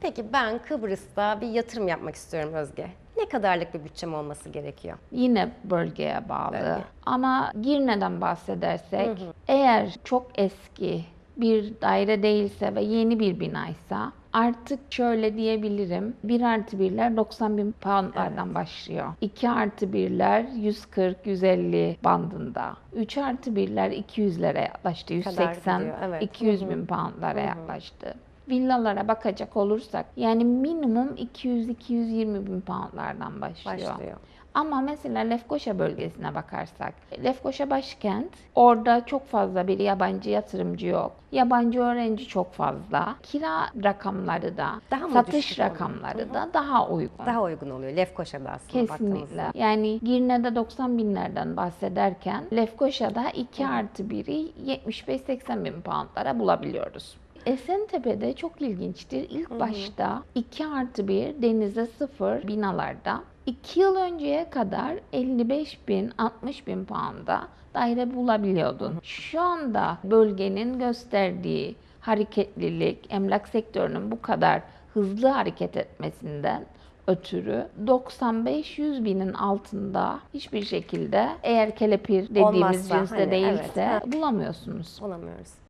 Peki ben Kıbrıs'ta bir yatırım yapmak istiyorum Özge. Ne kadarlık bir bütçem olması gerekiyor? Yine bölgeye bağlı. Bölge. Ama Girne'den bahsedersek eğer çok eski bir daire değilse ve yeni bir binaysa artık şöyle diyebilirim. 1 artı 1'ler 90 bin poundlardan başlıyor. 2 artı 1'ler 140-150 bandında. 3 artı 1'ler 200'lere yaklaştı. Kadar 180 gidiyor, evet. 200 bin poundlara yaklaştı. Villalara bakacak olursak yani minimum 200-220 bin poundlardan başlıyor. Başlıyor. Ama mesela Lefkoşa bölgesine bakarsak, Lefkoşa başkent, orada çok fazla bir yabancı yatırımcı yok. Yabancı öğrenci çok fazla. Kira rakamları da, Daha satış düşük oluyor? rakamları da daha uygun. Daha uygun oluyor Lefkoşa'da aslında. Kesinlikle. Yani Girne'de 90 binlerden bahsederken Lefkoşa'da 2 artı 1'i 75-80 bin poundlara bulabiliyoruz. Esentepe'de çok ilginçtir. İlk başta 2 artı 1 denize sıfır binalarda 2 yıl önceye kadar 55 bin 60 bin pound'a daire bulabiliyordun. Şu anda bölgenin gösterdiği hareketlilik, emlak sektörünün bu kadar hızlı hareket etmesinden ötürü 95-100 binin altında hiçbir şekilde eğer kelepir dediğimiz Olmazsa cinste hani, değilse evet. bulamıyorsunuz. Olamıyoruz.